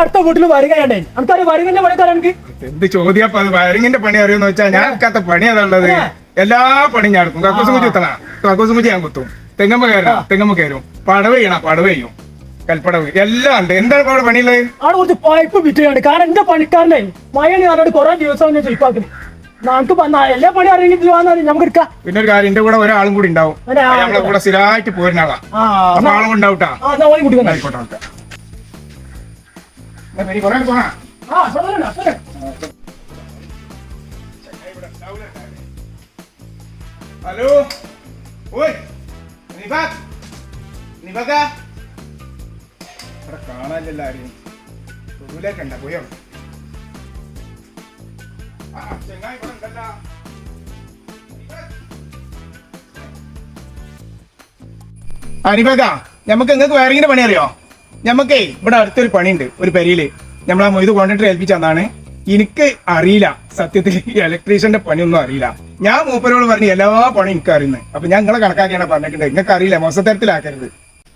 അടുത്ത വീട്ടിൽ വരികയാണ് നമുക്കറിയ വരികന്റെ പണിക്കാരാ എനിക്ക്. എന്ത് ചോദ്യം അത്? വയറിങ്ങിന്റെ പണി അറിയുമെന്ന് വെച്ചാൽ ഞാൻ കത്ത പണി അതുള്ളത് എല്ലാ പണിയും ഞാൻ എടുക്കും. കക്കൂസും കുറ്റി കുത്തണ കക്കൂസും കുറ്റി ഞാൻ കുത്തും. തെങ്ങമ്മ കയറണം തെങ്ങമ്മ കയറും. പടവ് ചെയ്യണം. പടവ് ചെയ്യും. കൽപ്പടവ്. എല്ലാം ഉണ്ട്. എന്താണ് അവിടെ പണിയുള്ളത് അവിടെ കുറച്ച് പൈപ്പ് വിറ്റുകയാണ് കാരണം എന്റെ പണിക്കാരനെ മഴയാണ് പറഞ്ഞിട്ട് കുറെ ദിവസം ഞാൻ ചോദിപ്പാക്കുന്നത് എല്ലാ പണി വന്നാൽ നമുക്ക് എടുക്കാം പിന്നെ ഒരു കാര്യം എന്റെ കൂടെ ഒരാളും കൂടി ഉണ്ടാവും. നമ്മളെ കൂടെ സ്ഥിരമായിട്ട് പോരുന്ന ആളാ. അപ്പൊ ആളും ഉണ്ടാവട്ടാ. ആയിക്കോട്ടെ. പെരി കുറേ പോണാ ആ സോദരനാ, സോദരൻ. ഹലോ ഓയ് നിഫാഖ് നിഫാഖ ഇവിടെ കാണാനില്ല ആരെയും തൊടുവിലേക്കണ്ട പോയോ ആ ചെങ്ങായി ഇവിടെ ഉണ്ടല്ലോ നമുക്ക് നിങ്ങൾക്ക് വയറിങ്ങിന്റെ പണി അറിയോ ഞമ്മക്കേ ഇവിടെ അടുത്തൊരു പണിയുണ്ട് ഒരു പെരിയിൽ. നമ്മൾ ആ മൊയ്ത് കോൺട്രാക്ടർ ഏൽപ്പിച്ച അതാണ് എനിക്ക് അറിയില്ല സത്യത്തിൽ ഇലക്ട്രീഷ്യന്റെ പണിയൊന്നും അറിയില്ല. ഞാൻ മൂപ്പരോട് പറഞ്ഞു എല്ലാ പണി എനിക്ക് അറിയുന്നത്. അപ്പൊ ഞാൻ നിങ്ങളെ കണക്കാക്കിയാണ് പറഞ്ഞിട്ടുണ്ട് നിങ്ങൾക്ക് അറിയില്ല മൊസത്തരത്തിലാക്കരുത്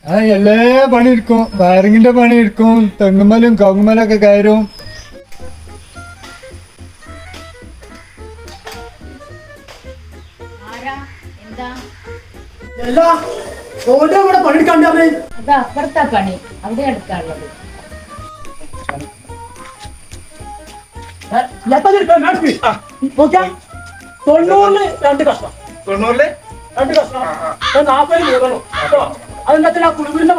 ആ എല്ലാ പണി എടുക്കും. വയറിങ്ങിന്റെ പണി എടുക്കും. തെങ്ങുമലും കവുങ്ങുമലൊക്കെ കയറും. എല്ലാ ഓന്റെ ഇവിടെ പണിയെടുക്കാണ്ട് അതാ അപ്പുറത്താ പണി. അവിടെ എടുക്കാനുള്ളത് തൊണ്ണൂറിൽ രണ്ട് കഷ്ണം. തൊണ്ണൂറിൽ? രണ്ട് കഷ്ണം. നാൽപ്പത് മൂന്നെണ്ണം കേട്ടോ? അതിനകത്ത് ആ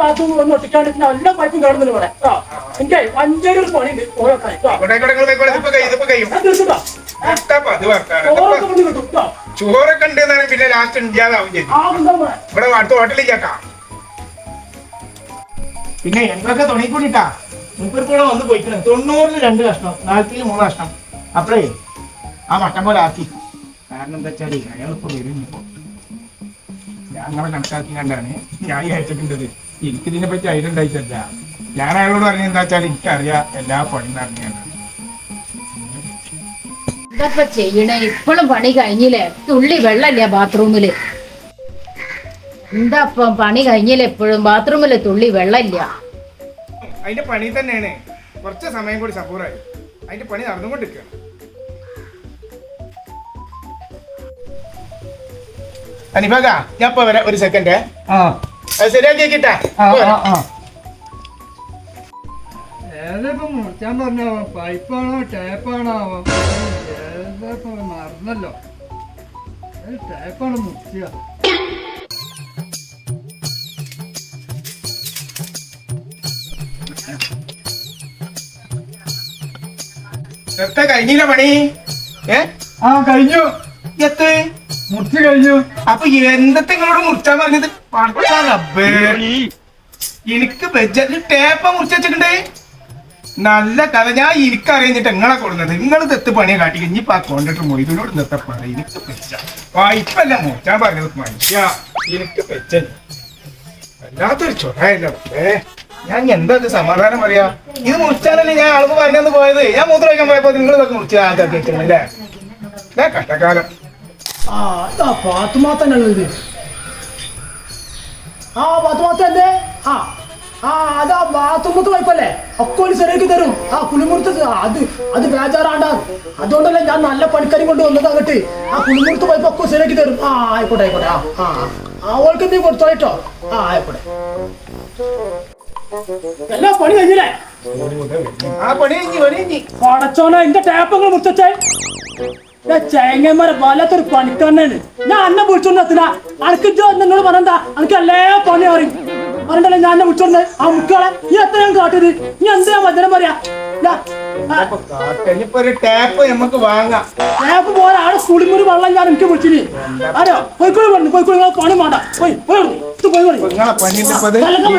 ഭാഗത്ത് ഒന്ന് ഒട്ടിക്കാണ്ട് നല്ല പൈപ്പും കാണുന്നില്ല ഇവിടെ. എനിക്ക് അഞ്ചേരി ഒരു പണിയുണ്ട്. ഓരോ ചോറൊക്കെ ഉണ്ട് പിന്നെ ലാസ്റ്റ് ഉണ്ടാവും ഇവിടെ. ഇവിടെ അടുത്ത ഹോട്ടലിൽ ചേക്കാം പിന്നെ എന്തൊക്കെ തുടങ്ങിക്കൂടിട്ടാ. മുപ്പത് കൂടെ വന്ന് പോയിക്കണം. തൊണ്ണൂറിന് രണ്ട് കഷ്ണം നാൽപ്പതിൽ മൂന്ന് കഷ്ണം. അപ്പഴേ ആ മട്ടം പോലെ ആക്കി. കാരണം എന്താ വെച്ചാൽ അയാളിപ്പോ വരും ഇപ്പൊ ഞങ്ങളെ കണക്കാക്കി കണ്ടാണ്. ഞാൻ അയച്ചിട്ടുണ്ടത് എനിക്ക് ഇതിനെ പറ്റി ഐഡിയ ഉണ്ടായിട്ടല്ല. ഞാൻ അയാളോട് പറഞ്ഞ എന്താ വെച്ചാൽ എനിക്കറിയാം. എല്ലാ പണിയും അറിഞ്ഞാണ് എന്താ ചെയ്യണേ? ഇപ്പോഴും പണി കഴിഞ്ഞില്ലേ? തുള്ളി വെള്ളമില്ല ബാത്റൂമിൽ. എന്താ പണി കഴിഞ്ഞില്ലേ എപ്പോഴും? ബാത്റൂമിലെ തുള്ളി വെള്ളമില്ല. അതിന്റെ പണി തന്നെയാണ്. കുറച്ച് സമയം കൂടി സപ്പോറായി അതിന്റെ പണി നടന്നുകൊണ്ടിരിക്കുകയാണ്. അനിഫാക ഞാൻ ഇപ്പൊ വരാം. ഒരു സെക്കൻഡ് ശരിയാക്കി കിട്ടാ. ആ ആ ആ. ഏതിപ്പോ മുറിച്ചാൻ പറഞ്ഞോ പൈപ്പാണോ ടേപ്പാണോ ഏതിപ്പോ? മറന്നല്ലോ. ഏത് ടേപ്പാണ് മുറിച്ച. എത്ര കഴിഞ്ഞില്ല പണി? ഏ? ആ കഴിഞ്ഞു. എത്ത്? മുറിച്ച് കഴിഞ്ഞു. അപ്പൊ എന്തൊക്കെ നിങ്ങളോട് മുറിച്ചാൻ പറഞ്ഞത്? പടച്ച. എനിക്ക് ബജറ്റിൽ ടേപ്പ മുറിച്ച് വെച്ചിട്ടുണ്ടേ. നല്ല കഥ. ഞാൻ എനിക്ക് അറിയിച്ചിട്ട് നിങ്ങളെ കൊടുക്കുന്നത് നിങ്ങൾ തെത്ത് പണിയെ കാട്ടി ഇനിയിപ്പോ ആ കോൺട്രാക്ടർ മൊയ്തിനോട് നിർത്ത പറ. എനിക്ക് പെച്ച വായ്പല്ല മോച്ചാൻ പറഞ്ഞത് മനുഷ്യ. എനിക്ക് പെച്ച വല്ലാത്തൊരു ചൊറയല്ലേ ഞാൻ എന്താ സമാധാനം പറയാ? ഇത് മുറിച്ചാലല്ലേ ഞാൻ അളവ് പറഞ്ഞു പോയത്. ഞാൻ മൂത്രം വയ്ക്കാൻ പോയപ്പോ നിങ്ങൾ ഇതൊക്കെ മുറിച്ച് ആൾക്കാർക്ക് വെച്ചിട്ടുണ്ടല്ലേ കഷ്ടക്കാലം ആ ആ ആ ആ തരും. ആ കുളിമുറുത്ത് അത് അത് ബേജാറാണ്ട. അതുകൊണ്ടല്ലേ ഞാൻ നല്ല പണിക്കാരി കൊണ്ട് വന്നത് ആ കുളിമുറുത്ത് വായ്പ ഒക്കെ ശരിയാക്കി തരും. ആ ആയിക്കോട്ടെ ആയിക്കോട്ടെ. ആ ആ അവൾക്ക് കൊടുത്തോ കേട്ടോ ആ ആയിക്കോട്ടെ. എല്ലാ പണി കഴിഞ്ഞില്ലേ? ആ പണി കഴിഞ്ഞ് പണി കഴിഞ്ഞ്. പടച്ചോനെ എന്റെ ടാപ്പങ്ങൾ മുറിച്ചേ ചേങ്ങന്മാരെ വല്ലാത്തൊരു പണിക്കാരനാണ് ഞാൻ അന്നെ വിളിച്ചോണ്ട് എത്തില്ല അനക്ക് എന്നോട് പറഞ്ഞാ അനക്ക് എല്ലാ പണി അറിയും. പറഞ്ഞിട്ടല്ലേ ഞാൻ എന്നെ വിളിച്ചോണ്ട് ആ മുക്കളെ ഈ എത്ര ഞാൻ കാട്ടിയത്? നീ എന്താ വചനം പറയാ? ഇനിയിപ്പോ ഒരു ടാപ്പ് നമുക്ക് വാങ്ങാം. ടാപ്പ് പോലെ ആടെ സ്കൂളിൽ ഒരു വെള്ളം ഞാൻ എനിക്ക് വിളിച്ചിനി ആരോ? പോയിക്കോളി പറഞ്ഞു പോയിക്കോളി നിങ്ങൾ പണി വേണ്ട പോയി പോയി. പോയി പോയി നിങ്ങളെ പണിന്റെ കലക്കം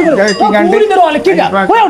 പോയി